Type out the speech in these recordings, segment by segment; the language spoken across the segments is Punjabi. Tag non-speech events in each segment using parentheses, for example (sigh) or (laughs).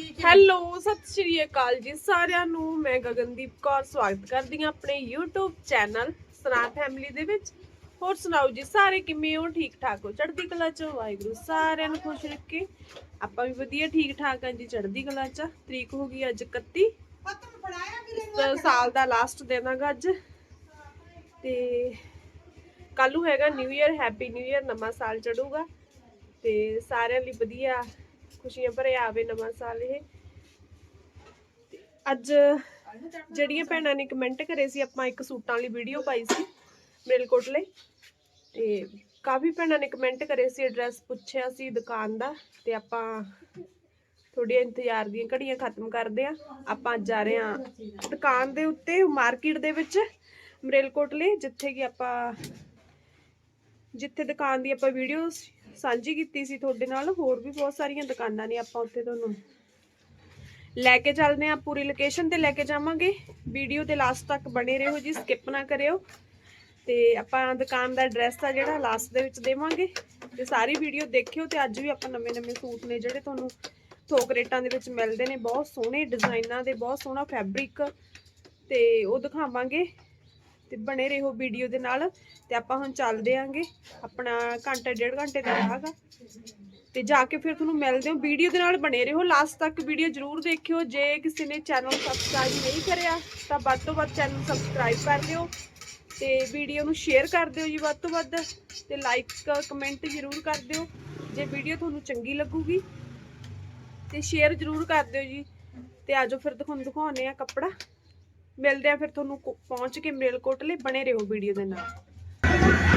ਹੈਲੋ, ਸਤਿ ਸ਼੍ਰੀ ਅਕਾਲ ਜੀ ਸਾਰਿਆਂ ਨੂੰ। ਮੈਂ ਗਗਨਦੀਪ ਕੌਰ, ਸਵਾਗਤ ਕਰਦੀ ਹਾਂ ਆਪਣੇ YouTube ਚੈਨਲ ਸਨਾ ਫੈਮਿਲੀ ਦੇ ਵਿੱਚ। ਹੋਰ ਸੁਣਾਓ ਜੀ, ਸਾਰੇ ਕਿਵੇਂ ਹੋ? ਠੀਕ ਠਾਕ ਹੋ? ਚੜ੍ਹਦੀ ਕਲਾ ਚ ਵਾਹਿਗੁਰੂ ਸਾਰਿਆਂ ਨੂੰ ਖੁਸ਼ ਰੱਖੇ। ਆਪਾਂ ਵੀ ਵਧੀਆ ਠੀਕ ਠਾਕ ਹਾਂ ਜੀ, ਚੜ੍ਹਦੀ ਕਲਾ ਚ। ਤਰੀਕ ਹੋ ਗਈ ਅੱਜ 31 ਤਾਂ ਸਾਲ ਦਾ ਲਾਸਟ ਦਿਨ ਹੈਗਾ ਅੱਜ। ਤੇ ਕੱਲ ਨੂੰ ਹੈਗਾ new year happy new year ਨਵਾਂ ਸਾਲ ਚੜੂਗਾ ਤੇ ਸਾਰਿਆਂ ਲਈ ਵਧੀਆ ਖੁਸ਼ੀਆਂ ਭਰਿਆ ਆਵੇ ਨਵਾਂ ਸਾਲ ਇਹ। ਅੱਜ ਜਿਹੜੀਆਂ ਭੈਣਾਂ ਨੇ ਕਮੈਂਟ ਕਰੇ ਸੀ, ਆਪਾਂ ਇੱਕ ਸੂਟਾਂ ਵਾਲੀ ਵੀਡੀਓ ਪਾਈ ਸੀ ਮੇਲਕੋਟ ਲਈ ਤੇ ਕਾਫੀ ਭੈਣਾਂ ਨੇ ਕਮੈਂਟ ਕਰੇ ਸੀ ਐਡਰੈਸ ਪੁੱਛਿਆ ਸੀ ਦੁਕਾਨ ਦਾ। ਤੇ ਆਪਾਂ ਥੋੜੀਆਂ ਇੰਤਜ਼ਾਰ ਦੀਆਂ ਘੜੀਆਂ ਖਤਮ ਕਰਦੇ ਆ। ਆਪਾਂ ਅੱਜ ਜਾ ਰਹੇ ਆ ਦੁਕਾਨ ਦੇ ਉੱਤੇ ਮਾਰਕੀਟ ਦੇ ਵਿੱਚ ਮਰੇਲਕੋਟਲੇ ਜਿੱਥੇ ਕਿ ਆਪਾਂ ਜਿੱਥੇ ਦੁਕਾਨ ਦੀ ਆਪਾਂ ਵੀਡੀਓ ਸਾਂਝੀ ਕੀਤੀ ਸੀ ਤੁਹਾਡੇ ਨਾਲ, ਹੋਰ ਵੀ ਬਹੁਤ ਸਾਰੀਆਂ ਦੁਕਾਨਾਂ ਨੇ ਆਪਾਂ ਉੱਥੇ ਤੁਹਾਨੂੰ ਲੈ ਕੇ ਚੱਲਦੇ ਆ ਪੂਰੀ ਲੋਕੇਸ਼ਨ ਤੇ ਲੈ ਕੇ ਜਾਵਾਂਗੇ। ਵੀਡੀਓ 'ਤੇ ਲਾਸਟ ਤੱਕ ਬਣੇ ਰਹੋ ਜੀ ਸਕਿਪ ਨਾ ਕਰਿਓ। ਤੇ ਆਪਾਂ ਦੁਕਾਨ ਦਾ ਐਡਰੈਸ ਆ ਜਿਹੜਾ ਲਾਸਟ ਦੇ ਵਿੱਚ ਦੇਵਾਂਗੇ। ਤੇ ਸਾਰੀ ਵੀਡੀਓ ਦੇਖਿਓ ਤੇ ਅੱਜ ਵੀ ਆਪਾਂ ਨਵੇਂ ਨਵੇਂ ਸੂਟ ਨੇ ਜਿਹੜੇ ਤੁਹਾਨੂੰ ਥੋਕ ਰੇਟਾਂ ਦੇ ਵਿੱਚ ਮਿਲਦੇ ਨੇ, ਬਹੁਤ ਸੋਹਣੇ ਡਿਜ਼ਾਈਨਾਂ ਦੇ, ਬਹੁਤ ਸੋਹਣਾ ਫੈਬਰਿਕ ਤੇ ਉਹ ਦਿਖਾਵਾਂਗੇ। ਤੇ ਬਣੇ ਰਹੋ ਵੀਡੀਓ ਦੇ ਨਾਲ ਤੇ ਆਪਾਂ ਹੁਣ ਚੱਲਦੇ ਆਂਗੇ ਆਪਣਾ ਘੰਟਾ ਡੇਢ ਘੰਟੇ ਦਾ ਰਾਹਗਾ ਤੇ ਜਾ ਕੇ ਫਿਰ ਤੁਹਾਨੂੰ ਮਿਲਦੇ ਹਾਂ। ਵੀਡੀਓ ਦੇ ਨਾਲ ਬਣੇ ਰਹੋ। ਲਾਸਟ ਤੱਕ ਵੀਡੀਓ ਜਰੂਰ ਦੇਖਿਓ। ਜੇ ਕਿਸੇ ਨੇ ਚੈਨਲ ਸਬਸਕ੍ਰਾਈਬ ਨਹੀਂ ਕਰਿਆ, ਤਾਂ ਵੱਧ ਤੋਂ ਵੱਧ ਚੈਨਲ ਸਬਸਕ੍ਰਾਈਬ ਕਰ ਦਿਓ ਤੇ ਵੀਡੀਓ ਨੂੰ ਸ਼ੇਅਰ ਕਰ ਦਿਓ ਜੀ ਵੱਧ ਤੋਂ ਵੱਧ ਤੇ ਲਾਈਕ ਕਮੈਂਟ ਜਰੂਰ ਕਰ ਦਿਓ। ਜੇ ਵੀਡੀਓ ਤੁਹਾਨੂੰ ਚੰਗੀ ਲੱਗੂਗੀ ਤੇ ਸ਼ੇਅਰ ਜਰੂਰ ਕਰ ਦਿਓ ਜੀ। ਤੇ ਆਜੋ ਫਿਰ ਤੁਹਾਨੂੰ ਦਿਖਾਉਨੇ ਆ ਕੱਪੜਾ। ਮਿਲਦੇ ਆ ਫਿਰ ਤੁਹਾਨੂੰ ਪਹੁੰਚ ਕੇ ਮੇਲਕੋਟਲੇ ਬਣੇ ਰਹੋ ਵੀਡੀਓ ਦੇ ਨਾਲ।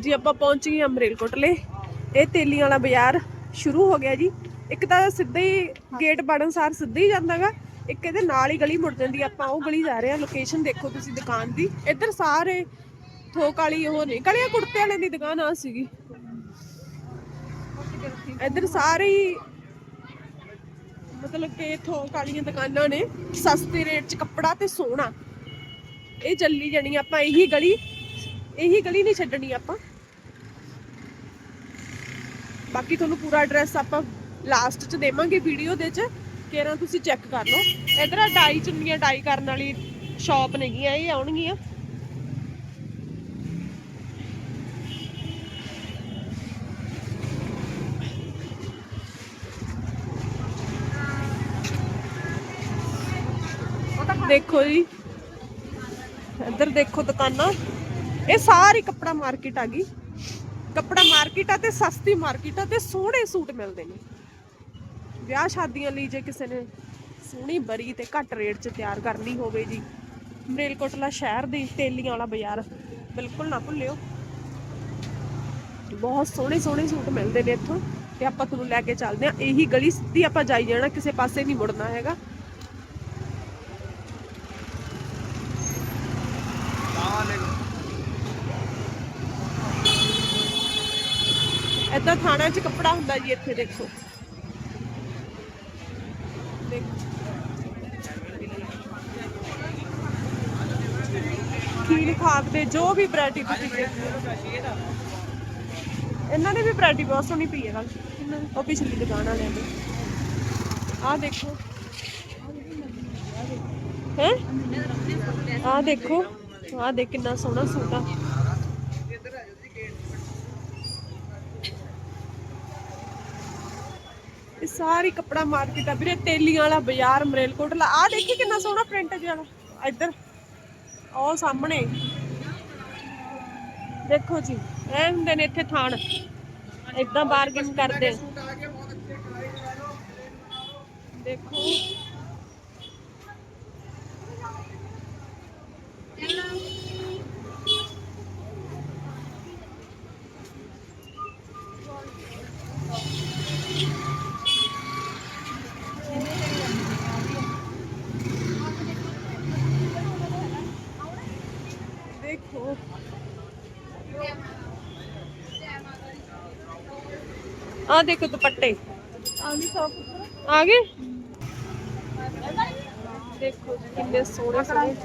ਜੀ, ਆਪਾਂ ਪਹੁੰਚ ਗਏ ਅਮਰੇਲ ਕੋਟਲੇ ਇਹ ਤੇਲੀ ਵਾਲਾ ਬਾਜ਼ਾਰ ਸ਼ੁਰੂ ਹੋ ਗਿਆ ਜੀ। ਇੱਕ ਤਾਂ ਸਿੱਧਾ ਹੀ ਗੇਟ ਬਣਨ ਸਾਰ ਸਿੱਧਾ ਹੀ ਜਾਂਦਾਗਾ ਇੱਕ ਇਹਦੇ ਨਾਲ ਹੀ ਗਲੀ ਮੁੜ ਜਾਂਦੀ ਆਪਾਂ ਉਹ ਗਲੀ ਜਾ ਰਹੇ ਆ ਲੋਕੇਸ਼ਨ ਦੇਖੋ ਤੁਸੀਂ ਦੁਕਾਨ ਦੀ। ਇੱਧਰ ਸਾਰੇ ਥੋਕ ਵਾਲੀ ਉਹ ਨਹੀਂ ਗਲੀਆਂ ਕੁੜਤੇ ਵਾਲੇ ਦੀ ਦੁਕਾਨ ਆ ਸੀਗੀ। ਇੱਧਰ ਸਾਰੇ ਹੀ ਮਤਲਬ ਕਿ ਥੋਕ ਵਾਲੀਆਂ ਦੁਕਾਨਾਂ ਨੇ। ਸਸਤੇ ਰੇਟ 'ਚ ਕੱਪੜਾ ਤੇ ਸੋਨਾ। ਇਹ ਚੱਲੀ ਜਾਣੀ ਆਪਾਂ ਇਹੀ ਗਲੀ ਇਹੀ ਗਲੀ ਨਹੀਂ ਛੱਡਣੀ ਆਪਾਂ। ਬਾਕੀ ਤੁਹਾਨੂੰ ਪੂਰਾ ਐਡਰੈਸ ਆਪਾਂ ਲਾਸਟ 'ਚ ਦੇਵਾਂਗੇ ਵੀਡੀਓ ਦੇ 'ਚ। ਕਿਹੜਾ ਤੁਸੀਂ ਚੈੱਕ ਕਰ ਲਓ। ਇਧਰ ਆ ਡਾਈ ਚੁੰਨੀਆਂ, ਡਾਈ ਕਰਨ ਵਾਲੀ ਸ਼ਾਪ ਨੇਗੀਆਂ ਇਹ ਆਉਣਗੀਆਂ। ਦੇਖੋ ਜੀ। ਇੱਧਰ ਦੇਖੋ ਦੁਕਾਨਾਂ। ਇਹ ਸਾਰੀ ਕੱਪੜਾ ਮਾਰਕੀਟ ਆ ਗਈ। ਕੱਪੜਾ ਮਾਰਕੀਟ ਆ ਤੇ ਸਸਤੀ ਮਾਰਕੀਟ ਆ ਤੇ ਸੋਹਣੇ ਸੂਟ ਮਿਲਦੇ ਨੇ। ਵਿਆਹ ਸ਼ਾਦੀਆਂ ਲਈ ਜੇ ਕਿਸੇ ਨੇ ਸੋਹਣੀ ਬਰੀ ਤੇ ਘੱਟ ਰੇਟ 'ਚ ਤਿਆਰ ਕਰਨੀ ਹੋਵੇ ਜੀ ਮਰੇਲਕੋਟਲਾ ਸ਼ਹਿਰ ਦੀ ਤੇਲੀਆਂ ਵਾਲਾ ਬਾਜ਼ਾਰ, ਬਿਲਕੁਲ ਨਾ ਭੁੱਲਿਓ। ਬਹੁਤ ਸੋਹਣੇ ਸੋਹਣੇ ਸੂਟ ਮਿਲਦੇ ਨੇ ਇੱਥੋਂ ਤੇ ਆਪਾਂ ਤੁਹਾਨੂੰ ਲੈ ਕੇ ਚੱਲਦੇ ਆ ਇਹੀ ਗਲੀ ਸਿੱਧੀ ਆਪਾਂ ਜਾਈ ਜਾਣਾ, ਕਿਸੇ ਪਾਸੇ ਨਹੀਂ ਮੁੜਨਾ ਹੈਗਾ। ਏਦਾਂ ਥਾਣਾ 'ਚ ਕੱਪੜਾ ਹੁੰਦਾ ਜੀ ਇੱਥੇ ਦੇਖੋ। ਦੇਖੋ ਖੀਰ ਖਾਕ ਜੋ ਵੀ ਵੈਰਾਈਟੀ ਤੁਸੀਂ ਦੇਖੋ। ਇਹਨਾਂ ਨੇ ਵੀ ਵੈਰਾਈਟੀ ਬਹੁਤ ਸੋਹਣੀ ਪਈ ਹੈ ਕੱਲ ਉਹ ਪਿਛਲੀ ਦੁਕਾਨ ਵਾਲਿਆਂ ਦੀ। ਆਹ ਦੇਖੋ। ਹੈ? ਆਹ ਦੇਖੋ। ਆਹ ਦੇਖ ਕਿੰਨਾ ਸੋਹਣਾ ਸੂਟ ਆ। ਸਾਰੀ ਕੱਪੜਾ ਮਾਰਕੀਟ ਆ ਵੀਰੇ, ਤੇਲੀਆਂ ਵਾਲਾ ਬਾਜ਼ਾਰ ਮਰੇਲਕੋਟਲਾ ਆ ਦੇਖੀ ਕਿੰਨਾ ਸੋਹਣਾ ਪ੍ਰਿੰਟ ਜਿਹਾ ਇੱਧਰ। ਉਹ ਸਾਹਮਣੇ। ਦੇਖੋ ਜੀ, ਇਹ ਹੁੰਦੇ ਨੇ ਇੱਥੇ ਥਾਣ। ਇਦਾਂ ਬਾਰਗੇਨ ਕਰਦੇ ਦੇਖੋ ਦੇਖੋ ਆ ਦੇਖੋ ਦੁਪੱਟੇ ਆ ਗਏ ਦੇਖੋ ਜੀ ਕਿੰਨੇ ਸੋਹਣੇ ਸੋਹਣੇ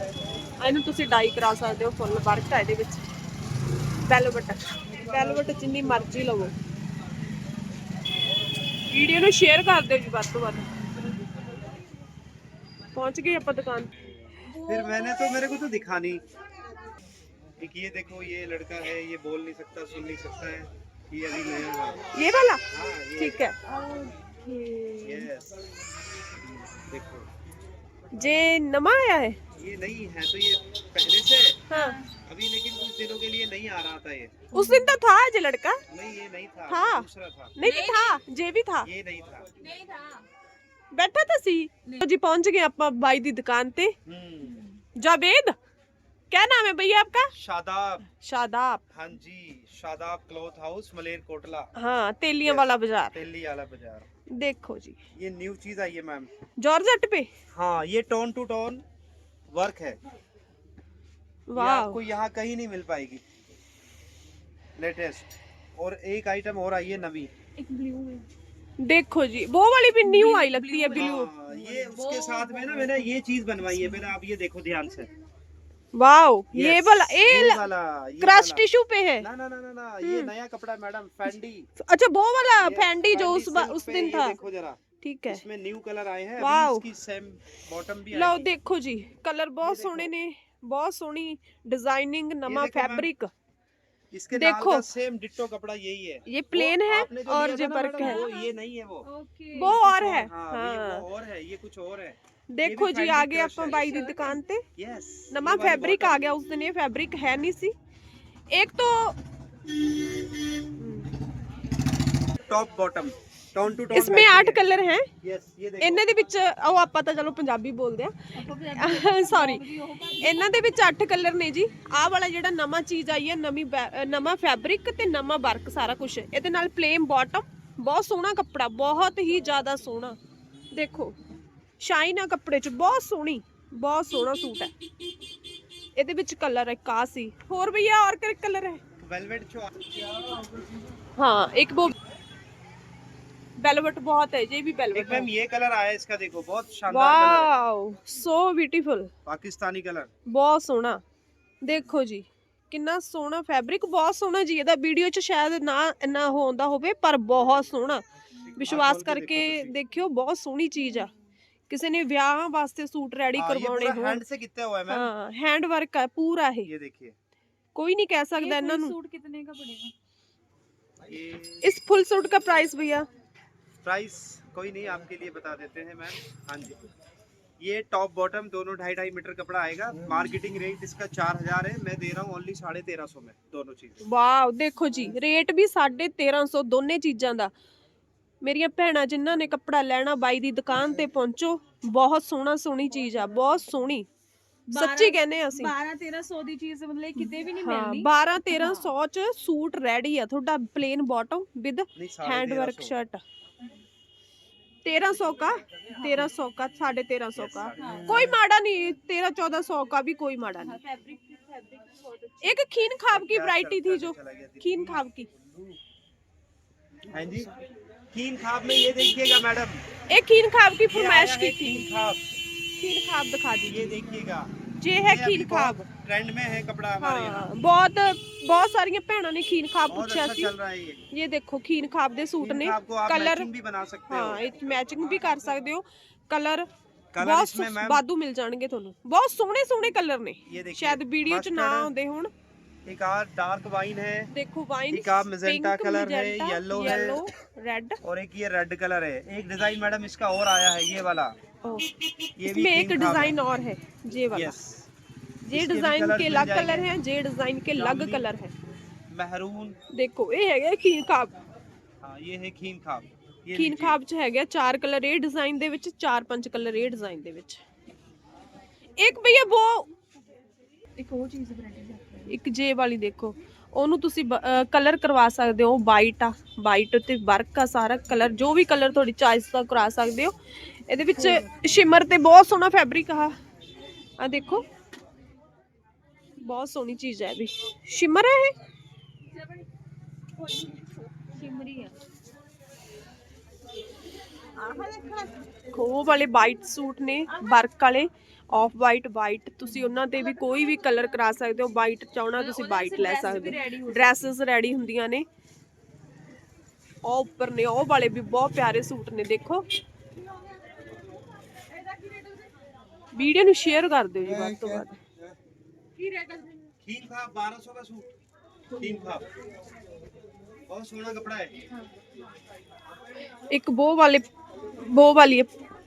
ਆ ਇਹਨੂੰ ਤੁਸੀਂ ਡਾਈ ਕਰਾ ਸਕਦੇ ਹੋ ਫੁੱਲ ਵਰਕ ਆ ਇਹਦੇ ਵਿੱਚ ਵੈਲਵਟ ਵੈਲਵਟ ਜਿੰਨੀ ਮਰਜ਼ੀ ਲਵੋ ਵੀਡੀਓ ਨੂੰ ਸ਼ੇਅਰ ਕਰ ਦਿਓ ਜੀ ਵੱਧ ਤੋਂ ਵੱਧ ਪਹੁੰਚ ਗਏ ਆਪਾਂ ਦੁਕਾਨ ਤੇ। फिर मैंने तो मेरे को तो दिखा नहीं एक ये देखो ये लड़का है ये बोल नहीं सकता सुन नहीं सकता है ये वाला? ठीक है। जे नमा आया है? ये नहीं है तो ये पहले से। हाँ। अभी लेकिन कुछ दिनों के लिए नहीं आ रहा था ये। उस दिन तो था जे लड़का। नहीं ये नहीं था था दूसरा था। नहीं, नहीं था जे भी था। ये नहीं था। नहीं था। बैठा था सी। तो जी पहुँच गए अपना भाई दी दुकान ते हम्म। जावेद? हाँ। क्या नाम है भैया आपका? शादाब। शादाब। हाँ जी शादाब क्लॉथ हाउस मलेर कोटला। हाँ तेलियाँ वाला बाज़ार। दिल्ली वाला बाज़ार। देखो जी। ये न्यू चीज़ आई है मैम जॉर्जेट पे? हाँ ये टोन टू टोन वर्क है। वाह आपको यहाँ कहीं नहीं मिल पाएगी। लेटेस्ट और एक आइटम और आई है नवी। एक ब्लू देखो जी वो वाली भी न्यू आई लगती है ब्लू हाँ, ये उसके साथ में ना मैंने ये चीज़ बनवाई है। मैंने आप ये देखो ध्यान से। वाओ ये वाला ये, क्रश टिश्यू पे है। ना ना ना ना, ये हम्म। नया कपड़ा मैडम फैंडी अच्छा वो वाला फैंडी जो उस उस दिन था। देखो जरा। ठीक है। इसमें न्यू कलर आए हैं वाओ। इसकी सेम बॉटम भी लो देखो जी कलर बहुत सोने ने बहुत सोनी डिज़ाइनिंग नमा फैब्रिक इसके देखो। देखो सेम डिट्टो कपड़ा यही है ये वो प्लेन है आपने जो और लिया ये था ना वर्क मैडम, है वो ये नहीं है वो वो और है हाँ, हाँ ये वो और है ये कुछ और है ਦੇਖੋ ਜੀ fabric ਆ ਗਏ crush ਆਪਾਂ है। ਬਾਈ ਦੀ ਦੁਕਾਨ ਤੇ यस ਨਵਾਂ ਫੈਬਰਿਕ ਆ ਗਿਆ ਉਸ ਦਿਨ ਇਹ ਫੈਬਰਿਕ ਹੈ ਨਹੀਂ ਸੀ ਇੱਕ ਤੋਂ top bottom tone to tone इसमें आठ कलर हैं यस ये देखो ਇਹਨਾਂ ਦੇ ਵਿੱਚ ਉਹ ਆਪਾਂ ਤਾਂ ਚਲੋ ਪੰਜਾਬੀ ਬੋਲਦੇ ਆ ਸੌਰੀ (laughs) ਇਹਨਾਂ ਦੇ ਵਿੱਚ 8 ਕਲਰ ਨੇ ਜੀ ਆਹ ਵਾਲਾ ਜਿਹੜਾ ਨਵਾਂ ਚੀਜ਼ ਆਈ ਹੈ ਨਵੀਂ ਬੈ- ਅਹ ਨਵਾਂ ਫੈਬਰਿਕ ਤੇ ਨਵਾਂ ਵਰਕ ਸਾਰਾ ਕੁਝ ਇਹਦੇ ਨਾਲ ਪਲੇਨ ਬਾਟਮ ਬਹੁਤ ਸੋਹਣਾ ਕੱਪੜਾ ਬਹੁਤ ਹੀ ਜ਼ਿਆਦਾ ਸੋਹਣਾ ਦੇਖੋ ਸ਼ਾਈਨ ਆ ਕੱਪੜੇ 'ਚ ਬਹੁਤ ਸੋਹਣੀ ਬਹੁਤ ਸੋਹਣਾ ਸੂਟ ਹੈ ਇਹਦੇ ਵਿੱਚ ਕਲਰ ਇੱਕ ਆ ਸੀ ਹੋਰ ਭਈਆ और ਕਰ ਕਲਰ ਹੈ वेलवेट जो हाँ एक वो वेलवेट बहुत है ये भी एक वेलवेट मैम ये कलर आया है इसका देखो बहुत शानदार कलर है wow so beautiful Pakistani colour ਬਹੁਤ ਸੋਹਣਾ ਦੇਖੋ ਜੀ ਕਿੰਨਾ ਸੋਹਣਾ ਫੈਬਰਿਕ ਬਹੁਤ ਸੋਹਣਾ ਜੀ ਇਹਦਾ ਵੀਡੀਓ 'ਚ ਸ਼ਾਇਦ ਨਾ ਇੰਨਾ ਹੁੰਦਾ ਹੋਵੇ ਪਰ ਬਹੁਤ ਸੋਹਣਾ ਵਿਸ਼ਵਾਸ ਖੋਲ ਕੇ ਕਰਕੇ ਦੇਖੋ ਤੁਸੀਂ। ਦੇਖਿਓ ਬਹੁਤ ਸੋਹਣੀ ਚੀਜ਼ ਆ ਕਿਸੇ ਨੇ ਵਿਆਹਾਂ ਵਾਸਤੇ ਸੂਟ ਰੈਡੀ हाँ, ये ਕਰਵਾਉਣੇ पूरा ਹੋਣ हैंड से कितना हुआ है मैम ਹਾਂ ਹੈਂਡ ਵਰਕ ਹੈ ਪੂਰਾ ਇਹ ये देखिए ਕੋਈ ਨਹੀਂ ਕਹਿ ਸਕਦਾ ਇਹਨਾਂ ਨੂੰ सूट कितने का पड़ेगा ये इस फुल सूट का प्राइस भैया प्राइस कोई नहीं आपके लिए बता देते हैं मैम हाँ जी ये टॉप बॉटम दोनों ढाई ढाई मीटर कपड़ा आएगा मार्केटिंग रेट इसका चार हजार है मैं दे रहा हूँ ओनली साढ़े तेरह सौ में दोनों चीज ਵਾਓ ਦੇਖੋ ਜੀ ਰੇਟ ਵੀ 1350 ਦੋਨੇ ਚੀਜ਼ਾਂ ਦਾ ਮੇਰੀਆਂ ਭੈਣਾਂ ਜਿਨ੍ਹਾਂ ਨੇ ਕੱਪੜਾ ਲੈਣਾ ਬਾਈ ਦੀ ਦੁਕਾਨ ਤੇ ਪਹੁੰਚੋ ਬਹੁਤ ਸੋਹਣਾ ਸੋਹਣੀ ਚੀਜ਼ ਆ ਬਹੁਤ ਸੋਹਣੀ ਸੱਚੀ ਕਹਿੰਦੇ ਆ ਅਸੀਂ 12 1300 ਦੀ ਚੀਜ਼ ਮਤਲਬ ਕਿਤੇ ਵੀ ਨਹੀਂ ਹਾਂ ਮਿਲਣੀ 12 1300 ਚ ਸੂਟ ਰੈਡੀ ਆ ਤੁਹਾਡਾ ਪਲੇਨ ਬਾਟਮ ਵਿਦ नहीं साढ़े हैंड तेरह सौ। का तेरह सौ का साढ़े तेरह सौ का। कोई माड़ा नहीं तेरह चौदह सौ का भी कोई माड़ा नहीं। फैब्रिक फैब्रिक बहुत अच्छा एक खीन खाब की वरायटी थी जो खीन खाब की। हाँ जी कीन खाब में ये देखिएगा मैडम। एक खीन खाब की फरमाइश की थी। खीन खाब। खीन खाब दिखा दीजिए। ये देखिएगा। ये है खीन खाब ट्रेंड में है कपड़ा हमारे बहुत बहुत सारी भेन ने खीन खाब पूछा ये देखो खीन खाब दे सूट ने कलर भी बना सकते हाँ मैचिंग भी कर सकते हो कलर और एक ये रेड कलर है एक डिज़ाइन मैडम इसका और आया है ये वाला ये भी इसमें एक king खाब डिजाइन और है ये वाला यस ये इसके भी डिजाइन colours के मिल अलग जाएंगे। कलर है ये डिजाइन के अलग जामुनी। कलर है महरून ਦੇਖੋ ਇਹ ਹੈਗਾ ਖੀਨ ਖਾਬ हाँ ये है खीन खाब ये ਖੀਨ लीजिए। ਖਾਬ ਚ ਹੈਗਾ ਚਾਰ ਕਲਰ ਇਹ ਡਿਜ਼ਾਈਨ ਦੇ ਵਿੱਚ ਚਾਰ ਪੰਜ ਕਲਰ ਇਹ ਡਿਜ਼ਾਈਨ ਦੇ ਵਿੱਚ ਇੱਕ ਭਈਆ ਉਹ ਇੱਕ ਉਹ ਚੀਜ਼ ਵੈਰਾਈਟੀ ਦਾ ਇੱਕ ਜੇ ਵਾਲੀ ਦੇਖੋ ਉਹਨੂੰ ਤੁਸੀਂ ਕਲਰ ਕਰਵਾ ਸਕਦੇ ਹੋ ਵਾਈਟ ਆ ਵਾਈਟ ਤੇ ਵਰਕ ਆ ਸਾਰਾ ਕਲਰ ਜੋ ਵੀ ਕਲਰ ਤੁਹਾਡੀ ਚੋਇਸ ਦਾ ਕਰਾ ਸਕਦੇ ਹੋ ਇਹਦੇ ਵਿੱਚ ਸ਼ਿਮਰ ਤੇ ਬਹੁਤ ਸੋਹਣਾ ਫੈਬਰਿਕ ਆ। ਆ ਦੇਖੋ। ਬਹੁਤ ਸੋਹਣੀ ਚੀਜ਼ ਹੈ ਇਹ ਵੀ ਸ਼ਿਮਰ ਹੈ ਇਹ? ਸ਼ਿਮਰੀ ਆ। ਖੋ ਵਾਲੇ ਵਾਈਟ ਸੂਟ ਨੇ ਵਰਕ ਵਾਲੇ। ਆਫ ਵਾਈਟ ਵਾਈਟ ਤੁਸੀਂ ਉਹਨਾਂ ਤੇ ਵੀ ਕੋਈ ਵੀ ਕਲਰ ਕਰਾ ਸਕਦੇ ਹੋ। ਵਾਈਟ ਚਾਹਣਾ ਤੁਸੀਂ ਵਾਈਟ ਲੈ ਸਕਦੇ ਹੋ। ਡਰੈਸਸ ਰੈਡੀ ਹੁੰਦੀਆਂ ਨੇ। ਉਹ ਉੱਪਰ ਨੇ ਉਹ ਵਾਲੇ ਵੀ ਬਹੁਤ ਪਿਆਰੇ ਸੂਟ ਨੇ ਦੇਖੋ। ਵੀਡੀਓ ਨੂੰ ਸ਼ੇਅਰ ਕਰ ਦਿਓ ਜੀ ਵੱਧ ਤੋਂ ਵੱਧ खीन खाब बारह सौ का सूट खीन खाब बहुत सोना कपड़ा है एक वो वाले वो वाली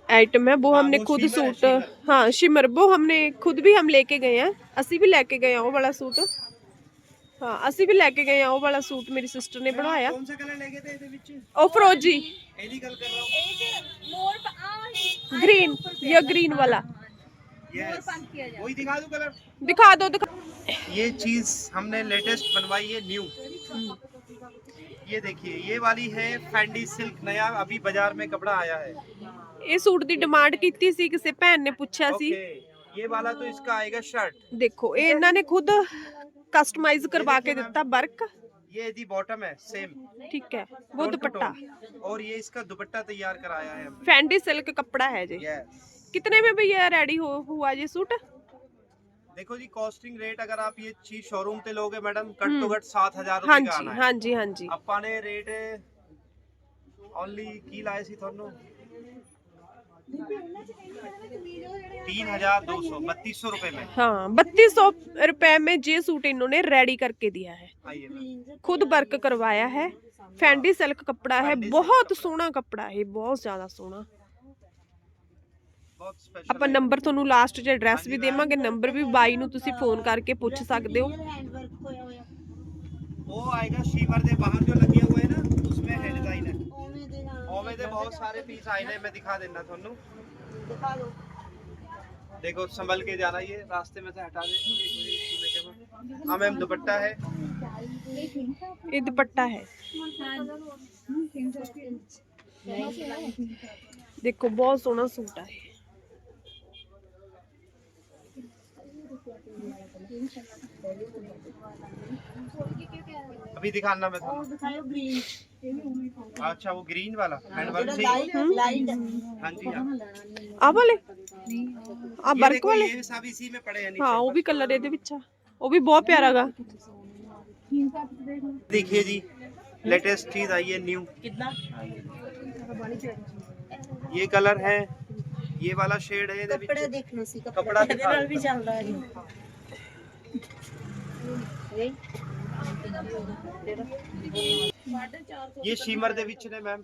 आइटम है वो हाँ, हमने वो खुद शिमर है, सूट शिमर। हाँ शिमर वो हमने खुद भी हम लेके गए हैं ਅਸੀਂ ਵੀ ਲੈ ਕੇ ਗਏ ਆ ਉਹ ਵਾਲਾ ਸੂਟ ਹਾਂ ਅਸੀਂ ਵੀ ਲੈ ਕੇ ਗਏ ਆ ਉਹ ਵਾਲਾ ਸੂਟ ਮੇਰੀ ਸਿਸਟਰ ਨੇ ਬਣਾਇਆ कौन सा कलर लेके थे ਇਹਦੇ ਵਿੱਚ ਉਹ ਫਰੋਜੀ ਇਹਦੀ ਗੱਲ ਕਰ रहा हूँ ਮੋਰ ਆ ग्रीन या ग्रीन वाला यस किया जाए वही दिखा दूं कलर दिखा दो दिखा ये चीज हमने लेटेस्ट बनवाई है न्यू ये देखिए ये वाली है फैंडी सिल्क नया अभी बाजार में कपड़ा आया है ਇਹ ਸੂਟ ਦੀ ਡਿਮਾਂਡ ਕੀਤੀ ਸੀ ਕਿਸੇ ਭੈਣ ਨੇ ਪੁੱਛਿਆ ਸੀ ओके ये वाला तो इसका आएगा शर्ट ਦੇਖੋ ਇਹ ਇਹਨਾਂ ਨੇ ਖੁਦ ਕਸਟਮਾਈਜ਼ ਕਰਵਾ ਕੇ ਦਿੱਤਾ ਵਰਕ ये यदि बॉटम है सेम ਠੀਕ ਹੈ ਉਹ ਦੁਪੱਟਾ और ये इसका दुपट्टा तैयार कराया है हमने फैंडी सिल्क कपड़ा है जी यस कितने में भैया रेडी हुआ ये सूट देखो जी कॉस्टिंग रेट अगर आप ये चीज़ शोरूम पे लोगे मैडम कट टू कट सात हज़ार हाँ, हाँ जी हाँ। जी हाँ जी। अपा ने रेट ओनली की लाए सी थोनू तीन हज़ार दो सौ बत्तीस सौ रूपए में। हाँ बत्तीस सौ रूपए में ये सूट इन्होंने रेडी करके दिया है। खुद वर्क करवाया है फैंडी सिल्क कपड़ा है बहुत सोना कपड़ा है बहुत ज़्यादा सोना ਆਪਾਂ ਨੰਬਰ ਤੁਹਾਨੂੰ ਲਾਸਟ 'ਚ ਐਡਰੈਸ ਵੀ ਦੇਵਾਂਗੇ ਨੰਬਰ ਵੀ ਬਾਈ ਨੂੰ ਤੁਸੀਂ ਫੋਨ ਕਰਕੇ ਪੁੱਛ ਸਕਦੇ ਹੋ वो आएगा शीमर ਦੇ ਬਾਹਰ ਜੋ ਲੱਗੇ ਹੋਏ ਨਾ उसमें है डिजाइन है ओवे ਦੇ बहुत सारे पीस आए ने मैं दिखा देना ਤੁਹਾਨੂੰ देखो संभल के जाना ये रास्ते में से हटा दे हाँ मैम दुपट्टा है ਇਹ ਦੁਪੱਟਾ ਹੈ ਦੇਖੋ ਬਹੁਤ ਸੋਹਣਾ ਸੂਟ ਆ अभी दिखाना मैं तो। अच्छा वो ग्रीन वाला हाँ, हम्म। हाँ जी हाँ। आप वाले? आप बर्क वाले? सब इसी में पड़े हैं हाँ वो भी कलर है। बिच्छा वो भी बहुत प्यारा गा। देखिए जी लेटेस्ट चीज़ आई है न्यू कितना? ये कलर है ये वाला शेड है कपड़ा देखना सी कपड़ा। भी चल रहा है। ये शिमर ਦੇ ਵਿੱਚ ਨੇ ਮੈਮ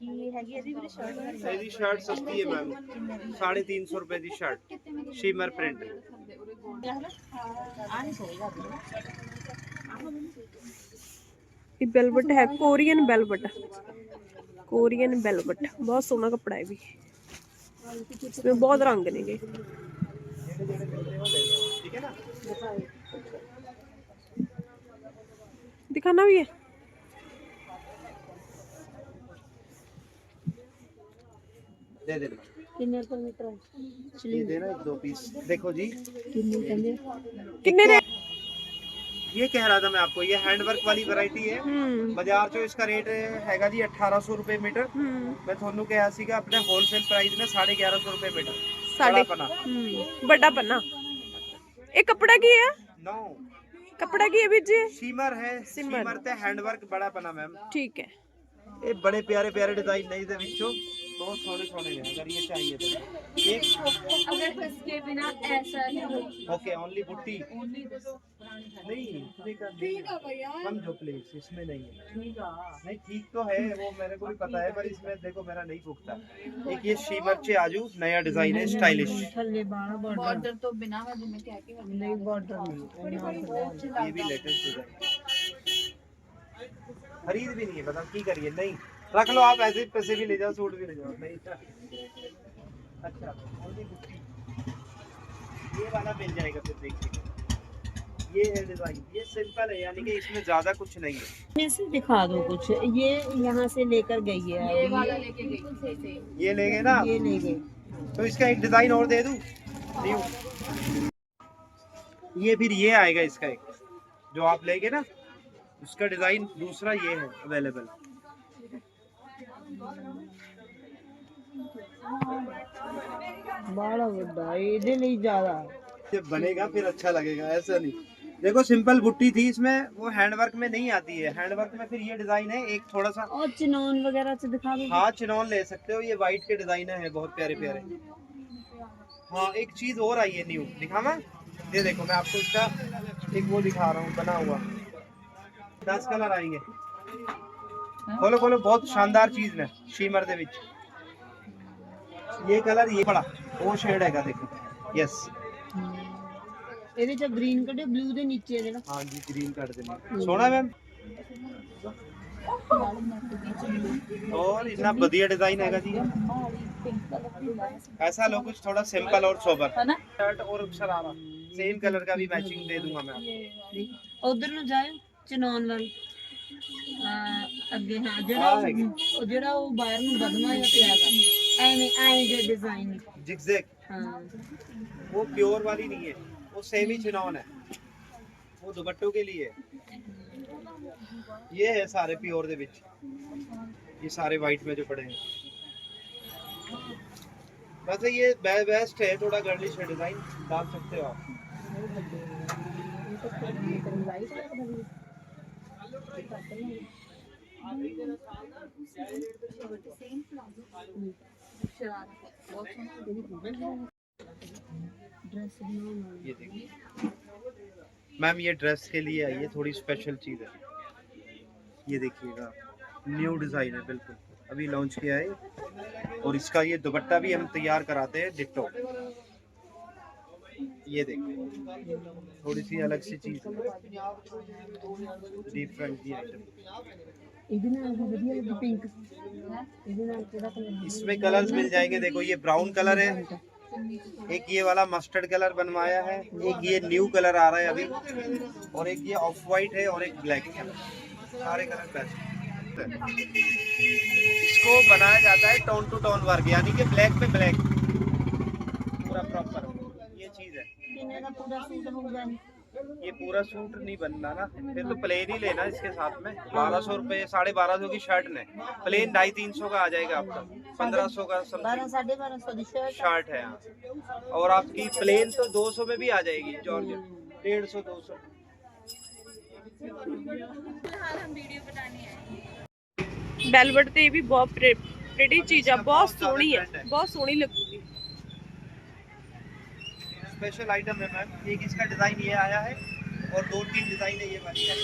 ਕੀ ਹੈਗੀ ਇਹਦੀ ਵੀ ਸ਼ਰਟ ਇਹਦੀ ਸ਼ਰਟ ਸਸਤੀ ਹੈ ਮੈਮ 350 ਰੁਪਏ ਦੀ ਸ਼ਰਟ ਸ਼ਿਮਰ ਪ੍ਰਿੰਟ ਆ ਨਹੀਂ ਸੋਏਗਾ ਇਹ ਵੈਲਵਟ ਹੈ ਕੋਰੀਅਨ ਵੈਲਵਟ ਕੋਰੀਅਨ ਵੈਲਵਟ ਬਹੁਤ ਸੋਹਣਾ ਕੱਪੜਾ ਹੈ ਵੀ इसमें बहुत रंग नेगे ठीक है ना दिखाना भी है दे देना ਕਿੰਨੇ ਰੁਪਏ ਮੀਟਰ ਹੈ ये देना दो पीस देखो जी ਕਿੰਨੇ ਕਹਿੰਦੇ किन्ने दे ये कह रहा था मैं आपको ये हैंडवर्क वाली वैरायटी है हम्म ਬਾਜ਼ਾਰ ਚੋਂ इसका रेट ਹੈਗਾ ਜੀ 1800 ਰੁਪਏ ਮੀਟਰ हम्म ਮੈਂ ਤੁਹਾਨੂੰ ਕਿਹਾ ਸੀਗਾ ਆਪਣੇ ਹੋਲਸੇਲ ਪ੍ਰਾਈਸ ਨੇ 1150 ਰੁਪਏ ਮੀਟਰ साढ़े बड़ा पन्ना। हम्म बड़ा पन्ना ये कपड़ा की है नो कपड़ा की है बीर जी शिमर है शिमर। शिमर ਤੇ हैंडवर्क बड़ा बना मैम ठीक है ਇਹ ਬੜੇ ਪਿਆਰੇ ਪਿਆਰੇ ਡਿਜ਼ਾਈਨ ਨੇ ਇਹਦੇ ਵਿੱਚੋਂ बहुत हैं अगर ये चाहिए तो। एक अगर इसके बिना ऐसा ओके ओनली बुट्टी। नहीं जो इसमें नहीं है। नहीं ठीक तो है वो मेरे को भी पता है पर इसमें देखो मेरा नहीं फूकता एक ये आजू नया डिज़ाइन है स्टाइलिश बॉर्डर तो बिना ये भी लेटेस्ट डिज़ाइन खरीद भी नहीं है पता की करिए? नहीं। रख लो आप ऐसे पैसे भी ले जाओ सूट भी ले जाओ। अच्छा ये वाला मिल जाएगा फिर देखिए ये है डिज़ाइन ये सिंपल है यानी कि इसमें ज़्यादा कुछ नहीं है। में से दिखा दो कुछ। ये यहाँ से लेकर गई है ये वाला लेके गई। ये लेंगे ना? ये ले गई। तो इसका एक डिज़ाइन और दे दूँ? न्यू ये फिर ये आएगा इसका एक जो आप लेंगे ना उसका डिज़ाइन दूसरा ये है अवेलेबल बड़ा बुड्ढा ये नहीं ज़्यादा। जब बनेगा फिर अच्छा लगेगा ऐसा नहीं। देखो सिंपल बुट्टी थी इसमें वो हैंडवर्क में नहीं आती है। हैंडवर्क में फिर ये डिज़ाइन है एक थोड़ा सा और चिनौन वगैरह से दिखा दो। हाँ चिनौन ले सकते हो ये व्हाइट के डिज़ाइन है बहुत प्यारे प्यारे हाँ एक चीज़ और आई है न्यू दिखा मैं? ये देखो मैं आपको इसका एक वो दिखा रहा हूँ बना हुआ। दस कलर आएँगे। बोलो बोलो बहुत शानदार चीज़ है शीमर के ये कलर ये बड़ा वो शेड हैगा देखो यस ਇਹਦੇ ਚ ਗ੍ਰੀਨ ਕੱਢੇ ਬਲੂ ਦੇ ਨੀਚੇ ਜਿਹੜਾ हाँ जी ग्रीन कर देना सोना मैम और इतना बढ़िया डिजाइन हैगा जी ऐसा लो कुछ थोड़ा सिंपल और सोबर है ना शर्ट और शरारा सेम कलर का भी मैचिंग दे दूंगा मैं आपको। ਉਧਰ ਨੂੰ ਜਾਇਓ ਚਨੌਨ ਵੱਲ ਆ, ਅੱਗੇ ਹਾਂ ਜਿਹੜਾ ਆਹ ਉਹ- ਹੈਗੀ। ਉਹ ਜਿਹੜਾ ਉਹ ਬਾਹਰ ਨੂੰ ਬਦਮਾ ਜਿਹਾ ਪਿਆ एम आई डिज़ाइन जिगजैग हाँ वो प्योर वाली नहीं है वो सेमी चिनौन है वो दुपट्टों के लिए ये है सारे प्योर दे विच ये सारे वाइट में जो पड़े हैं वैसे ये बेस्ट है थोड़ा गर्लिश है डिज़ाइन डाल सकते हो आप तो मैम, ये ड्रेस के लिए आई है, थोड़ी स्पेशल चीज़ है। ये देखिएगा न्यू डिज़ाइन है, बिल्कुल। अभी लॉन्च किया है, और इसका ये दुपट्टा भी हम तैयार कराते हैं डिट्टो ये देखिए थोड़ी सी अलग सी चीज़ डिफरेंट दी आइटम ਇਹਦੇ ਨਾਲ ਵੀ ਵਧੀਆ ਲੱਗੀ ਪਿੰਕ ਇਹਦੇ ਨਾਲ ਕਿਹੜਾ ਕਲਰ इसमें कलर्स मिल जाएंगे देखो ये ब्राउन कलर है एक ये वाला मस्टर्ड कलर बनवाया है एक ये न्यू कलर आ रहा है अभी और एक ये ऑफ वाइट है और एक ब्लैक है सारे कलर बेस्ट इसको बनाया जाता है टोन टू टोन वर्क यानी कि ब्लैक पे ब्लैक पूरा प्रॉपर ये चीज है ਕਿੰਨੇ ਦਾ ਪੂਰਾ ਸੂਟ ਹੋਊਗਾ ये पूरा सूट नहीं बनना ना। फिर तो प्लेन ही लेना इसके साथ में। बारह सौ रुपये साढ़े बारह सौ की शर्ट ने। प्लेन ढाई तीन सौ का आ जाएगा आपका। पंद्रह सौ का शर्ट है हाँ। और आपकी प्लेन तो दो सौ में भी आ जाएगी जॉर्ज डेढ़ सौ दो सौ। बेलवट तो ये भी बहुत प्रिटी चीज़ है। बहुत सोहनी है। बहुत सोहनी लगती स्पेशल आइटम है मैम एक इसका डिजाइन ये आया है और दो तीन डिजाइन है ये वाली है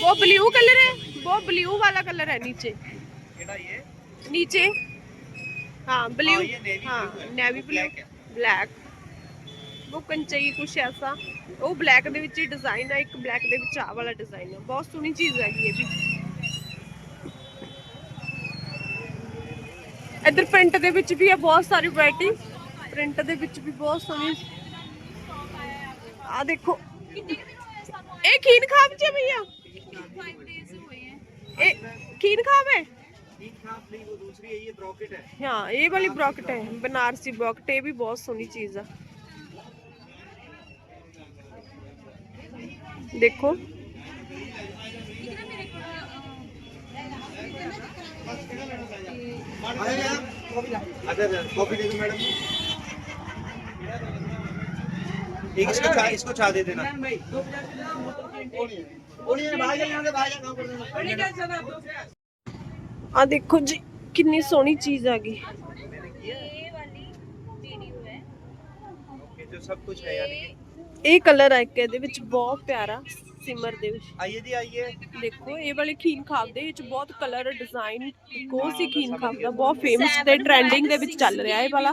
वो ब्लू कलर है वो ब्लू वाला कलर है नीचे केड़ा ये नीचे हाँ ब्लू हाँ, ये navy हाँ blue है, ਨੈਵੀ वो ਬਲੂ black है। ਬਲੈਕ ਉਹ ਕੰਚਈ ਕੁਛ ਐਸਾ ਉਹ ਬਲੈਕ ਦੇ ਵਿੱਚ ਹੀ ਡਿਜ਼ਾਈਨ ਆ ਇੱਕ ਬਲੈਕ ਦੇ ਵਿੱਚ ਆ ਵਾਲਾ ਡਿਜ਼ਾਈਨ ਆ ਬਹੁਤ ਸੋਹਣੀ ਚੀਜ਼ ਹੈਗੀ ਇਹ ਵੀ ਇੱਧਰ ਪ੍ਰਿੰਟ ਦੇ ਵਿੱਚ ਵੀ ਆ ਬਹੁਤ ਸਾਰੀ ਵੈਰਾਈਟੀ ਪ੍ਰਿੰਟ ਦੇ ਵਿੱਚ ਵੀ ਬਹੁਤ ਸੋਹਣੀ ਆ ਦੇਖੋ ਇਹ ਖੀਨ ਖਾਬ ਚ ਭਈਆ ਇਹ ਖੀਨ ਖਾਬ ਹੈ तीन खास नहीं वो दूसरी है ये ब्रॉकेट है ਹਾਂ ਇਹ ਵਾਲੀ ਬ੍ਰੌਕਟ ਹੈ ਬਨਾਰਸੀ ਬ੍ਰੌਕਟ ਇਹ ਵੀ ਬਹੁਤ ਸੋਹਣੀ ਚੀਜ਼ ਆ ਦੇਖੋ अच्छा कॉफी दे दो मैडम एक इसको चा इसको चा दे देना ਆ ਦੇਖੋ ਜੀ ਕਿੰਨੀ ਸੋਹਣੀ ਚੀਜ਼ ਆ ਗਈ मैंने किया है। ये वाली वीडियो है ओके जो सब कुछ है यानी कि ਇਹ ਕਲਰ ਆ ਇੱਕ ਇਹਦੇ ਵਿੱਚ ਬਹੁਤ ਪਿਆਰਾ ਸਿਮਰ ਦੇ ਵਿੱਚ आइए जी आइए ਦੇਖੋ ਇਹ ਵਾਲੇ ਖੀਨ ਖਾਬ ਦੇ ਵਿੱਚ ਬਹੁਤ ਕਲਰ ਡਿਜ਼ਾਈਨ ਕੋ ਸੀ ਖੀਨ ਖਾਬ ਦਾ ਬਹੁਤ ਫੇਮਸ ਤੇ ਟ੍ਰੈਂਡਿੰਗ ਦੇ ਵਿੱਚ ਚੱਲ ਰਿਹਾ ਇਹ ਵਾਲਾ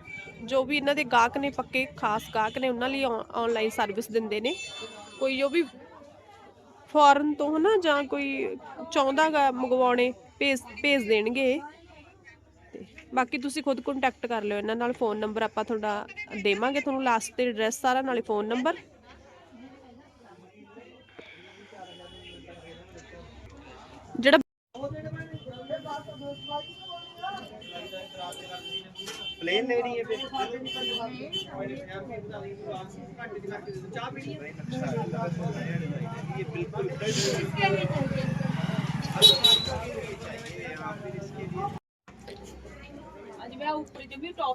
ਜੋ ਵੀ ਇਹਨਾਂ ਦੇ ਗਾਹਕ ਨੇ, ਪੱਕੇ ਖਾਸ ਗਾਹਕ ਨੇ, ਉਹਨਾਂ ਲਈ ਆਨਲਾਈਨ ਸਰਵਿਸ ਦਿੰਦੇ ਨੇ। ਕੋਈ ਜੋ ਵੀ ਫੋਰਨ ਤੋਂ ਹਨਾ ਜਾਂ ਕੋਈ ਚਾਹੁੰਦਾਗਾ ਮੰਗਵਾਉਣੇ, ਭੇਜ ਭੇਜ ਦੇਣਗੇ। ਤੇ ਬਾਕੀ ਤੁਸੀਂ ਖੁਦ ਕੰਟੈਕਟ ਕਰ ਲਿਓ ਇਹਨਾਂ ਨਾਲ ਫੋਨ ਨੰਬਰ ਆਪਾਂ ਤੁਹਾਡਾ ਦੇਵਾਂਗੇ ਤੁਹਾਨੂੰ ਲਾਸਟ ਤੇ ਐਡਰੈਸ ਸਾਰਾ, ਨਾਲੇ ਫੋਨ ਨੰਬਰ ਜਿਹੜਾ ਪਲੇਨ ਲੈਣੀ ਹੈ ਫਿਰ? ਚਾਹ ਪੀਣੀ ਹੈ ਬਿਲਕੁਲ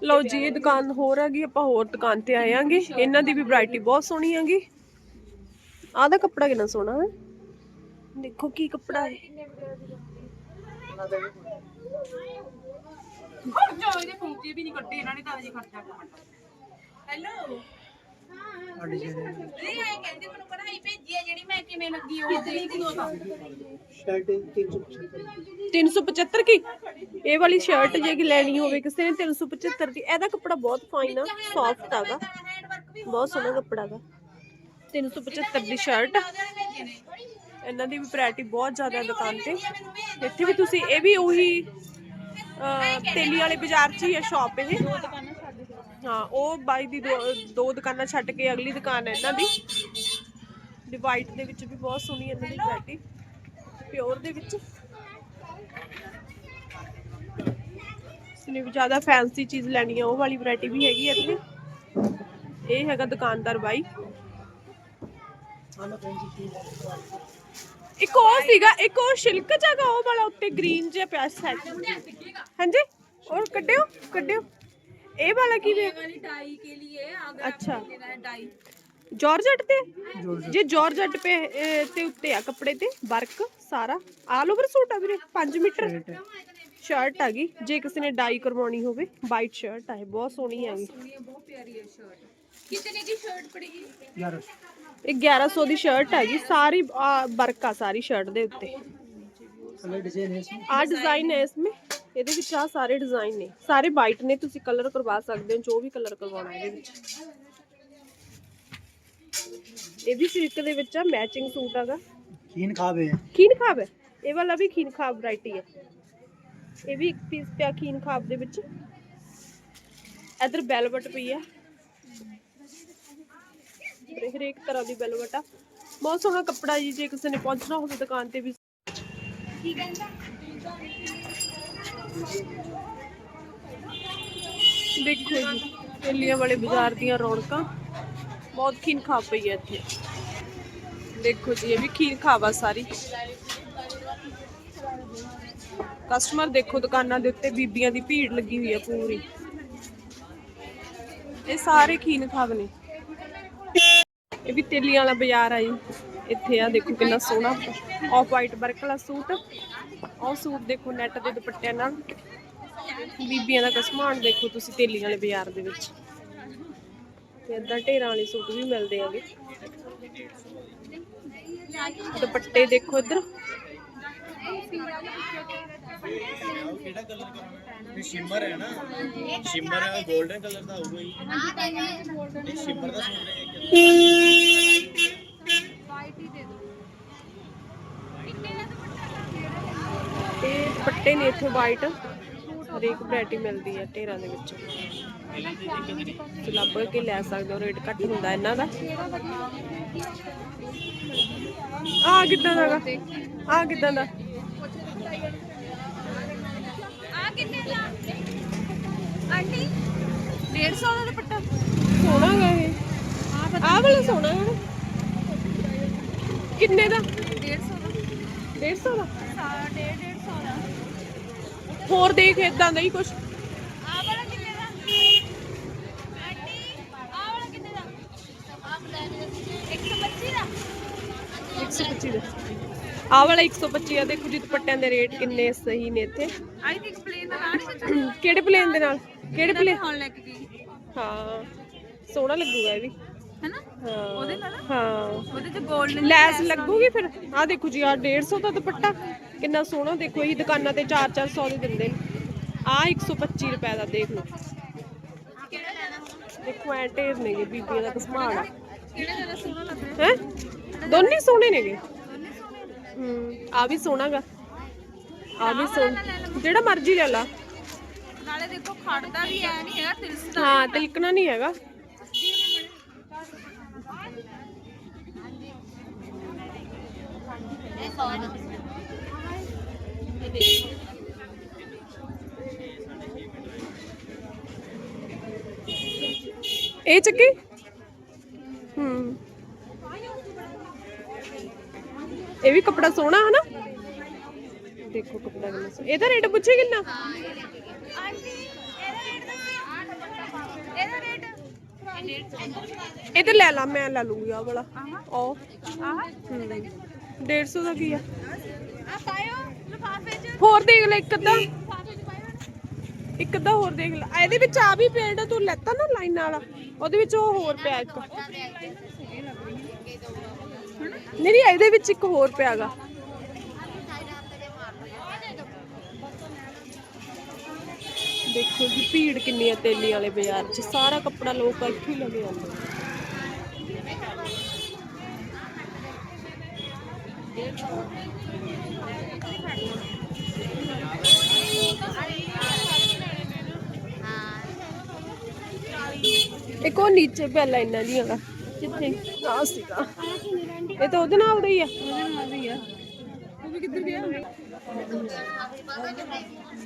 ਲਓ ਜੀ, ਇਹ ਦੁਕਾਨ ਹੋਰ ਹੈਗੀ, ਆਪਾਂ ਹੋਰ ਦੁਕਾਨ ਤੇ ਆਏ ਆਂਗੇ ਇਹਨਾਂ ਦੀ ਵੀ ਵੈਰਾਈਟੀ ਬਹੁਤ ਸੋਹਣੀ ਹੈਗੀ। ਆਹ ਦਾ ਕੱਪੜਾ ਕਿੰਨਾ ਸੋਹਣਾ ਹੈ? ਦੇਖੋ ਕੀ ਕੱਪੜਾ ਹੈ। ਜੋ ਇਹਦੇ ਪੂੰਚੇ ਵੀ ਨਹੀਂ ਕੱਢੇ ਇਹਨਾਂ ਨੇ ਤਾਂ ਅਜੇ ਖਰਚਾ ਹੈਲੋ ਇਹ ਆਏ ਕਹਿੰਦੇ ਮੈਨੂੰ ਕਢਾਈ ਭੇਜੀ ਹੈ ਜਿਹੜੀ ਮੈਂ ਕਿਵੇਂ ਲੱਗੀ ਉਹ। ਦੇਖ ਦੋ ਤਾਂ? 375 ਕੀ? ਇਹ ਵਾਲੀ ਸ਼ਰਟ ਜੇ ਕਿ ਲੈਣੀ ਹੋਵੇ ਕਿਸੇ ਨੇ 375 ਦੀ। ਇਹਦਾ ਕੱਪੜਾ ਬਹੁਤ ਫਾਈਨ ਆ ਸੌਫਟ ਹੈਗਾ। ਬਹੁਤ ਸੋਹਣਾ ਕੱਪੜਾ ਹੈਗਾ। 375 ਦੀ ਸ਼ਰਟ ਇਹਨਾਂ ਦੀ ਵੀ ਵੈਰਾਈਟੀ ਬਹੁਤ ਜ਼ਿਆਦਾ ਦੁਕਾਨ ਤੇ। ਇੱਥੇ ਵੀ ਤੁਸੀਂ ਇਹ ਵੀ ਉਹੀ ਤੇਲੀ ਵਾਲੇ ਬਾਜ਼ਾਰ 'ਚ ਹੀ ਹੈ ਸ਼ਾਪ ਇਹ। ਹਾਂ, ਉਹ ਬਾਈ ਦੀ ਦੋ ਦੋ ਦੁਕਾਨਾਂ ਛੱਡ ਕੇ ਅਗਲੀ ਦੁਕਾਨ ਹੈ ਇਹਨਾਂ ਦੀ। ਦੀ ਦੇ ਵਿੱਚ ਵੀ ਬਹੁਤ ਸੋਹਣੀ ਇਹਨਾਂ ਦੀ ਵੈਰਾਈਟੀ ਪਿਓਰ ਦੇ ਵਿੱਚ। ਜਿਸਨੇ ਵੀ ਜ਼ਿਆਦਾ ਫੈਂਸੀ ਚੀਜ਼ ਲੈਣੀ ਆ, ਉਹ ਵਾਲੀ ਵੈਰਾਈਟੀ ਵੀ ਹੈਗੀ ਹੈ ਇੱਥੇ। ਇਹ ਹੈਗਾ ਦੁਕਾਨਦਾਰ ਬਾਈ। ਇੱਕ ਉਹ ਸੀਗਾ ਇੱਕ ਉਹ ਸ਼ਿਲਕ ਜਗਾ ਉਹ ਵਾਲਾ ਉੱਤੇ ਗ੍ਰੀਨ ਜਿਹਾ ਪਿਆ ਸੈਟ ਹਾਂਜੀ ਔਰ ਕੱਢਿਓ ਕੱਢਿਓ ਇਹ ਵਾਲਾ ਕੀ ਵੇ वाली डाई के लिए अगर अच्छा लेना है डाई ਜਾਰਜਟ ਤੇ ਜੇ ਜਾਰਜਟ ਪੇ ਇਹ ਤੇ ਉੱਤੇ ਆ ਕੱਪੜੇ ਤੇ ਵਰਕ ਸਾਰਾ ਆਲ ਓਵਰ ਸੂਟ ਆ ਵੀਰੇ 5 ਮੀਟਰ ਸ਼ਰਟ ਆ ਗਈ ਜੇ ਕਿਸੇ ਨੇ ਡਾਈ ਕਰਵਾਉਣੀ ਹੋਵੇ ਵਾਈਟ ਸ਼ਰਟ ਆ ਇਹ ਬਹੁਤ ਸੋਹਣੀ ਹੈਗੀ ये बहुत प्यारी है शर्ट कितने की शर्ट पड़ेगी ਇਹ 1100 ਦੀ ਸ਼ਰਟ ਹੈਗੀ ਸਾਰੀ ਵਰਕ ਆ ਸਾਰੀ ਸ਼ਰਟ ਦੇ ਉੱਤੇ। ਆ ਡਿਜ਼ਾਈਨ ਹੈ ਇਸਮੇ ਇਹਦੇ ਵਿੱਚ ਆ ਸਾਰੇ ਡਿਜ਼ਾਈਨ ਨੇ। ਸਾਰੇ ਵਾਈਟ ਨੇ ਤੁਸੀਂ ਕਲਰ ਕਰਵਾ ਸਕਦੇ ਹੋ ਜੋ ਵੀ ਕਲਰ ਕਰਵਾਉਣਾ ਇਹਦੇ ਵਿੱਚ। ਇਹ ਵੀ ਸਿਲਕ ਦੇ ਵਿੱਚ ਆ ਮੈਚਿੰਗ ਸੂਟ ਹੈਗਾ। ਖੀਨ ਖਾਵੇ ਖੀਨ ਖਾਬ ਹੈ ਇਹ ਵਾਲਾ ਵੀ ਖੀਨ ਖਾਬ ਵੈਰਾਈਟੀ ਹੈ। ਇਹ ਵੀ ਇੱਕ ਪੀਸ ਪਿਆ ਖੀਨ ਖਾਬ ਦੇ ਵਿੱਚ। ਇਧਰ ਵੈਲਵਟ ਪਈ ਆ ਹਰੇ- ਹਰੇਕ ਤਰ੍ਹਾਂ ਦੀ ਵੈਲਵਟ ਆ ਬਹੁਤ ਸੋਹਣਾ ਕੱਪੜਾ ਜੀ ਜੇ ਕਿਸੇ ਨੇ ਪਹੁੰਚਣਾ ਹੋਵੇ ਦੁਕਾਨ ਤੇ ਵੀ। ਦੇਖੋ ਜੀ ਦਿੱਲੀਆਂ ਵਾਲੇ ਬਾਜ਼ਾਰ ਦੀਆਂ ਰੌਣਕਾਂ। ਬਹੁਤ ਖੀਨ ਖਾਬ ਪਈ ਹੈ ਇੱਥੇ। ਦੇਖੋ ਜੀ ਇਹ ਵੀ ਖੀਰ ਖਾਵਾ ਸਾਰੀ। ਕਸਟਮਰ ਦੇਖੋ ਦੁਕਾਨਾਂ ਦੇ ਉੱਤੇ ਬੀਬੀਆਂ ਦੀ ਭੀੜ ਲੱਗੀ ਹੋਈ ਹੈ ਪੂਰੀ। ਇਹ ਸਾਰੇ ਖੀਨ ਖਾਵ ਨੇ ਇਹ ਵੀ ਤੇਲੀਆਂ ਵਾਲਾ ਬਾਜ਼ਾਰ ਆ ਜੀ। ਇੱਥੇ ਆ ਦੇਖੋ ਕਿੰਨਾ ਸੋਹਣਾ ਆਫ ਵਾਈਟ ਵਰਕ ਵਾਲਾ ਸੂਟ। ਉਹ ਸੂਟ ਦੇਖੋ ਨੈਟ ਦੇ ਦੁਪੱਟਿਆਂ ਨਾਲ। ਬੀਬੀਆਂ ਦਾ ਕਸਮਾਨ ਦੇਖੋ ਤੁਸੀਂ ਤੇਲੀ ਵਾਲੇ ਬਾਜ਼ਾਰ ਦੇ ਵਿੱਚ। ਤੇ ਏਦਾਂ ਢੇਰਾਂ ਵਾਲੇ ਸੂਟ ਵੀ ਮਿਲਦੇ ਆਗੇ ਦੁਪੱਟੇ ਦੇਖੋ ਇੱਧਰ। ਸ਼ਿਮਰ ਹੈ ਨਾ। ਸ਼ਿਮਰ 골ਡਨ ਕਲਰ ਦਾ ਹੋਊਗਾ ਹੀ ਸ਼ਿਮਰ ਦਾ ਸੂਟ ਹੈ ਤੇ ਦੁਪੱਟੇ ਨੇ ਇੱਥੇ ਵਾਈਟ ਹਰੇਕ ਵੈਰਾਈਟੀ ਮਿਲਦੀ ਹੈ ਢੇਰਾਂ ਦੇ ਵਿੱਚ। ਤੁਸੀਂ ਲੱਭ ਕੇ ਲੈ ਸਕਦੇ ਹੋ? ਰੇਟ ਘੱਟ ਹੁੰਦਾ ਇਹਨਾਂ ਦਾ। ਆ ਕਿੱਦਾਂ ਦਾ ਆ ਕਿੱਦਾਂ ਦਾ ਕਿੰਨੇ ਦਾ ਆਂਟੀ 150 ਦਾ ਦੁਪੱਟਾ। ਸੋਹਣਾ ਗਾ ਇਹ। ਆਹ ਵਾਲਾ ਸੋਹਣਾ ਹੈ ਨਾ। ਕਿੰਨੇ ਦਾ? 150 ਦਾ। 150 ਦਾ? ਸਾਰਾ 150 ਦਾ। ਹੋਰ ਦੇਖ ਇਦਾਂ ਦਾ ਹੀ ਕੁਝ ਆ ਵਾਲਾ ਕਿੰਨੇ ਦਾ? ਆਂਟੀ ਆ ਵਾਲਾ ਕਿੰਨੇ ਦਾ? ਆ ਬਲੈਕ ਦਾ। 125 ਦਾ 125 ਦਾ। ਆਹ ਵਾਲਾ 125 ਆ। ਦੇਖੋ ਜੀ ਦੁਪੱਟਿਆਂ ਦੇ ਰੇਟ ਕਿੰਨੇ ਸਹੀ ਨੇ ਇੱਥੇ। ਆਈ ਥਿੰਕ ਪਲੇਨ ਦਾ ਸੱਚਾ ਕਿਹੜੇ ਪਲੇਨ ਦੇ ਨਾਲ? ਕਿਹੜੇ ਪਲੇਨ ਹੁਣ ਲੈ ਕੇ ਗਈ ਹਾਂ ਸੋਹਣਾ ਲੱਗੂਗਾ ਇਹ ਵੀ। ਹੈਨਾ? ਉਹਦੇ ਨਾਲ? ਹਾਂ। ਉਹਦੇ ਤੇ 골ਡਨ ਲੈਸ ਲੱਗੂਗੀ ਫਿਰ? ਆ ਦੇਖੋ ਜੀ ਆ 150 ਦਾ ਦੁਪੱਟਾ। ਕਿੰਨਾ ਸੋਹਣਾ ਦੇਖੋ ਇਹ ਦੁਕਾਨਾਂ ਤੇ 4-400 ਦੇ ਦਿੰਦੇ ਨੇ। ਆ 125 ਰੁਪਏ ਦਾ ਦੇਖ ਲਓ। ਦੇਖੋ ਐ ਢੇਰ ਨੇਗੇ ਬੀਬੀਆਂ ਦਾ ਕਸਮਾਨ ਆ। ਕਿਹੜਾ ਜ਼ਿਆਦਾ ਸੋਹਣਾ ਲੱਗ ਰਿਹਾ? ਹੈ? ਦੋਨੇ ਸੋਹਣੇ ਨੇਗੇ। ਹੂੰ ਆ ਵੀ ਸੋਹਣਾਗਾ। ਆ ਵੀ ਸੋਹਣਾ। ਜਿਹੜਾ ਮਰਜ਼ੀ ਲੈ ਲਾ। ਨਾਲੇ ਦੇਖੋ ਖੜਦਾ ਵੀ ਐ ਨਹੀਂ ਹੈਗਾ ਤਿਲਸਦਾ ਹਾਂ ਤਿਲਕਣਾ ਨਹੀਂ ਹੈਗਾ। ਇਹ ਚੱਕੀ? ਹੂੰ। ਇਹ ਵੀ ਕਪੜਾ ਸੋਹਣਾ ਹੈ ਨਾ ਦੇਖੋ ਕਪੜਾ ਕਿੰਨਾ ਸੋਹਣਾ। ਇਹਦਾ ਰੇਟ ਪੁੱਛੇ ਕਿੰਨਾ? ਇਹਦਾ ਲੈ ਲਾ ਮੈਂ ਲੈ ਲੂੰਗੀ ਆ ਵਾਲਾ। ਉਹ ਆਹ। 150 ਦਾ ਕੀ ਆ? ਆ ਪਾਇਓ ਲਿਫਾਫੇ 'ਚ। ਹੋਰ ਦੇਖ ਲੈ ਇੱਕ ਅੱਧਾ। ਇੱਕ ਅੱਧਾ ਹੋਰ ਦੇਖ ਲੈ। ਇਹਦੇ ਵਿੱਚ ਆ ਵੀ ਜਿਹੜਾ ਤੂੰ ਲੈਤਾ ਨਾ ਲਾਈਨ ਵਾਲਾ ਉਹਦੇ ਵਿੱਚ ਉਹ ਹੋਰ ਪਿਆ ਇੱਕ। ਨਹੀਂ ਨਹੀਂ ਇਹਦੇ ਵਿੱਚ ਇੱਕ ਹੋਰ ਪਿਆਗਾ ਦੇਖੋ ਜੀ, ਭੀੜ ਕਿੰਨੀ ਹੈ ਤੇਲੀ ਵਾਲੇ ਬਾਜ਼ਾਰ 'ਚ। ਸਾਰਾ ਕੱਪੜਾ ਲੋਕ ਇੱਥੇ ਹੀ ਲੱਗੇ ਜਾਂਦੇ ਨੇ। ਇੱਕ ਉਹ ਨੀਚੇ ਪਿਆ ਲਾਈਨਾਂ ਦੀਆਂ ਦਾ ਕਿੱਥੇ ਆ ਸੀਗਾ। ਇਹ ਤਾਂ ਉਹਦੇ ਨਾਲ ਦਾ ਹੀ ਆ। ਉਹਦੇ ਨਾਲ ਦਾ ਹੀ ਆ। ਉਹ ਵੀ ਕਿੱਧਰ ਗਿਆ?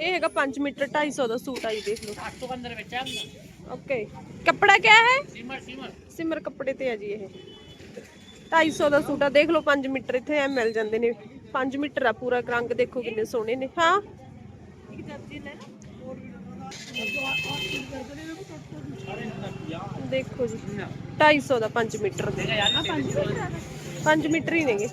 ਇਹ ਹੈਗਾ 5 ਮੀਟਰ 250 ਦਾ ਸੂਟ ਆ ਦੇਖ ਲਓ। 815 ਵਿੱਚ ਹੈ ਓਕੇ। ਕੱਪੜਾ ਕਿਆ ਹੈ? ਸਿਮਰ ਸਿਮਰ। ਸਿਮਰ ਕੱਪੜੇ ਤੇ ਹੈ ਜੀ ਇਹ। 250 ਦਾ ਸੂਟ ਆ ਦੇਖ ਲਓ 5 ਮੀਟਰ ਇੱਥੇ ਐ ਮਿਲ ਜਾਂਦੇ ਨੇ। 5 ਮੀਟਰ ਆ ਪੂਰਾ ਰੰਗ ਦੇਖੋ ਕਿੰਨੇ ਸੋਹਣੇ ਨੇ। ਹਾਂ? ਦੇਖੋ ਜੀ। 250 ਦਾ 5 ਮੀਟਰ। ਦੇ 5 ਮੀਟਰ ਹੀ ਨੇਗੇ।